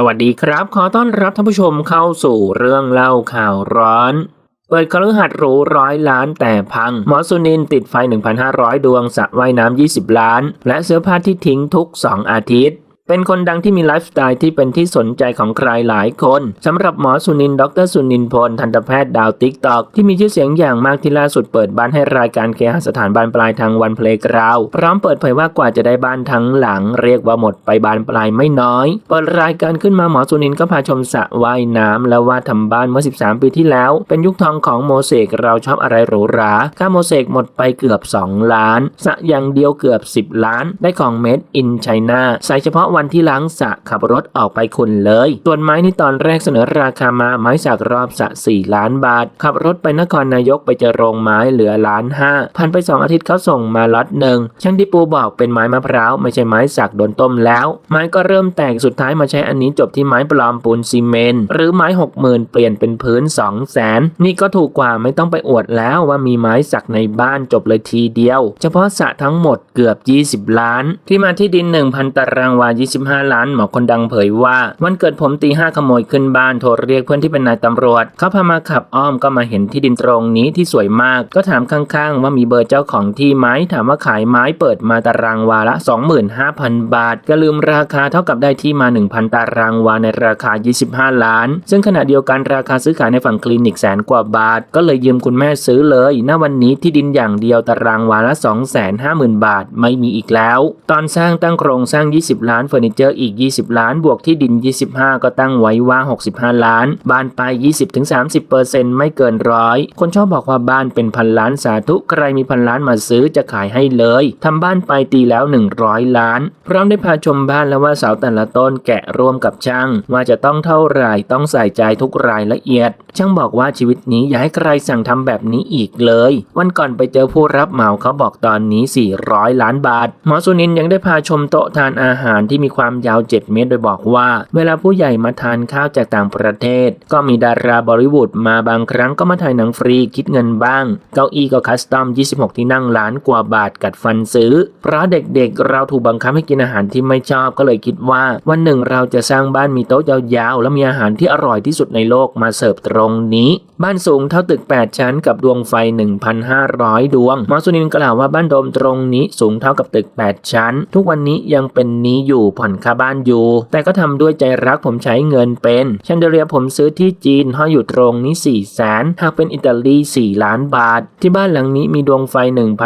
สวัสดีครับ ขอต้อนรับท่านผู้ชมเข้าสู่เรื่องเล่าข่าวร้อน เปิดคฤหัสหรูร้อยล้านแต่พัง หมอสุนินติดไฟ 1,500 ดวงสระว่ายน้ำ 20 ล้าน และเสื้อผ้าที่ทิ้งทุก 2 อาทิตย์ เป็นคนดังที่มีไลฟ์สไตล์ที่เป็นที่สนใจของใครหลายคนสำหรับหมอสุนิน ดรสุนินพล ทันตแพทย์ดาวติ๊กตอกที่มีชื่อเสียงอย่างมากที่ล่าสุดเปิดบ้านให้รายการเคหสถานบานปลายทางวันเพลงกราว พร้อมเปิดเผยว่ากว่าจะได้บ้านทั้งหลัง เรียกว่าหมดไปบานปลายไม่น้อย เปิดรายการขึ้นมาหมอสุนินก็พาชมสระว่ายน้ำและว่าทำบ้านเมื่อ 13 ปีที่แล้ว เป็นยุคทองของโมเสกเราชอบอะไรหรูหราค่าโมเสกหมดไปเกือบ 2 ล้านสระอย่างเดียวเกือบ 10 ล้าน ได้ของเมดอินไชน่าใส่เฉพาะวันที่ล้างสะขับรถออกไปคุณเลย ส่วนไม้ที่ตอนแรกเสนอราคามาไม้สักรอบสะ 4 ล้านบาท ขับรถไปนครนายกไปเจอโรงไม้เหลือล้านห้าผ่านไป 2 อาทิตย์เขาส่งมาล็อตหนึ่งช่างที่ปูบอกเป็นไม้มะพร้าวไม่ใช่ไม้สักโดนต้มแล้ว ไม้ก็เริ่มแตกสุดท้ายมาใช้อันนี้จบที่ไม้ปลอมปูนซีเมนต์หรือไม้ 60,000 เปลี่ยนเป็นพื้น 2 0 0แสนนี่ก็ถูกกว่าไม่ต้องไปอวดแล้วว่ามีไม้สักในบ้านจบเลยทีเดียว เฉพาะสะทั้งหมดเกือบ 20 ล้าน ที่มาที่ดิน 1,000 ตารางวา25 ล้านหมอคนดังเผยว่า วันเกิดผมตีห้าขโมยขึ้นบ้านโทรเรียกเพื่อนที่เป็นนายตำรวจ เขาพามาขับอ้อมก็มาเห็นที่ดินตรงนี้ที่สวยมาก ก็ถามข้างๆ ว่ามีเบอร์เจ้าของที่ไหมถามว่าขายไม้เปิดมาตารางวาละ 25,000 บาท ก็ลืมราคาเท่ากับได้ที่มา 1,000 ตารางวาในราคา 25 ล้าน ซึ่งขณะเดียวกันราคาซื้อขายในฝั่งคลินิกแสนกว่าบาท ก็เลยยืมคุณแม่ซื้อเลยณวันนี้ที่ดินอย่างเดียวตารางวาละ 250,000 บาท ไม่มีอีกแล้ว ตอนสร้างตั้งโครงสร้าง 20 ล้านเฟอร์นิเจอร์อีก 20 ล้าน บวกที่ดิน 25 ก็ตั้งไว้ว่า 65 ล้าน บ้านไป 20-30%ไม่เกินร้อย คนชอบบอกว่าบ้านเป็นพันล้านสาธุ ใครมีพันล้านมาซื้อจะขายให้เลย ทำบ้านไปตีแล้ว 100 ล้าน พร้อมได้พาชมบ้านแล้วว่าเสาแต่ละต้นแกะร่วมกับช่าง ว่าจะต้องเท่าไหร่ต้องใส่ใจทุกรายละเอียด ช่างบอกว่าชีวิตนี้อย่าให้ใครสั่งทำแบบนี้อีกเลย วันก่อนไปเจอผู้รับเหมาเขาบอกตอนนี้ 400 ล้านบาท หมอสุนินยังได้พาชมโต๊ะทานอาหารที่มีความยาว 7 เมตร โดยบอกว่า เวลาผู้ใหญ่มาทานข้าวจากต่างประเทศ ก็มีดาราบอลิวูดมาบางครั้งก็มาถ่ายหนังฟรีคิดเงินบ้าง เก้าอี้ก็คัสตอม 26 ที่นั่งล้านกว่าบาทกัดฟันซื้อ เพราะเด็กๆ เราถูกบังคับให้กินอาหารที่ไม่ชอบก็เลยคิดว่า วันหนึ่งเราจะสร้างบ้านมีโต๊ะยาวๆแล้วมีอาหารที่อร่อยที่สุดในโลกมาเสิร์ฟตรงนี้ บ้านสูงเท่าตึก 8 ชั้นกับดวงไฟ 1,500 ดวงหมอสุนินกล่าวว่าบ้านโดมตรงนี้สูงเท่ากับตึก 8 ชั้น ทุกวันนี้ยังเป็นนี้อยู่ผ่อนค่าบ้านอยู่ แต่ก็ทำด้วยใจรักผมใช้เงินเป็นชันเดเลียผมซื้อที่จีนห้อยอยู่ตรงนี้4แสนหากเป็นอิตาลี 4 ล้านบาท ที่บ้านหลังนี้มีดวงไฟ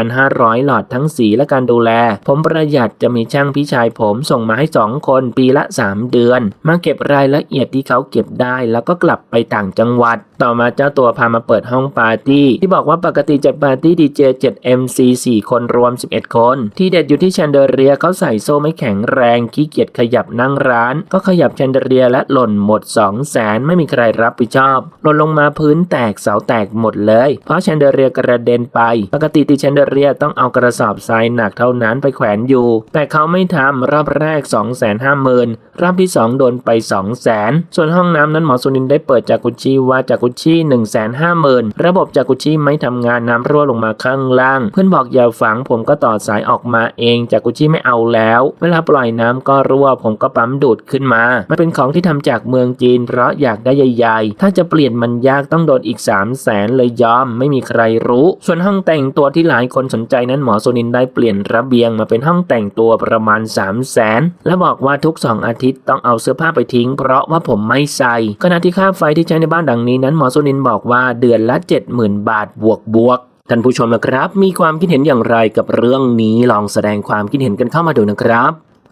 1,500 หลอดทั้งสีและการดูแล ผมประหยัดจะมีช่างพี่ชายผมส่งมาให้ 2 คนปีละ 3 เดือน มาเก็บรายละเอียดที่เขาเก็บได้แล้วก็กลับไปต่างจังหวัด ต่อมาเจ้าตัวพามาเปิดห้องปาร์ตี้ ที่บอกว่าปกติจัดปาร์ตี้ดีเจ7 MC 4 คนรวม 11 คน ที่เด็ดอยู่ที่แชนเดอเรียเขาใส่โซ่ไม่แข็งแรงขี้เกียจขยับนั่งร้าน ก็ขยับแชนเดเรียและหล่นหมด 2 0 0แสนไม่มีใครรับผิดชอบ หล่นลงมาพื้นแตกเสาแตกหมดเลย เพราะแชนเดเรียกระเด็นไป ปกติติแชนเดเรียต้องเอากระสอบทรายหนักเท่านั้นไปแขวนอยู่ แต่เขาไม่ทำรอบแรก 2 5 0 0 0 0รอบที่ 2 โดนไป 2 0 0 0 0 0ส่วนห้องน้ำนั้นหมอสุนินได้เปิดจากกุชีว่าจากกุชี1 5 0 0 0 0 ระบบจากกุชีไม่ทำงานน้ำรั่วลงมาข้างล่าง เพื่อนบอกอย่าฝังผมก็ต่อสายออกมาเองจากกุชีไม่เอาแล้ว เวลาปล่อยน้ำก็รั่วผมก็ปั๊มดูดขึ้นมา มันเป็นของที่ทำจากเมืองจีน เพราะอยากได้ใหญ่ๆ ถ้าจะเปลี่ยนมันยากต้องโดนอีก 3 0 0แสนเลยยอม ไม่มีใครรู้ ส่วนห้องแต่งตัวที่หลายคนสนใจนั้นหมอสุนินได้เปลี่ยนระเบียงมาเป็นห้องแต่งตัวประมาณ 3 0 0แสนและบอกว่าทุก 2 อาทิตย์ต้องเอาเสื้อผ้าไปทิ้ง เพราะว่าผมไม่ใส่ขณะที่ค่าไฟที่ใช้ในบ้านดังนี้นั้นหมอสุนินบอกว่าเดือนละ 70,000 บาทบวกบวกท่านผู้ชมนะครับ มีความคิดเห็นอย่างไรกับเรื่องนี้ลองแสดงความคิดเห็นกันเข้ามาดูนะครับ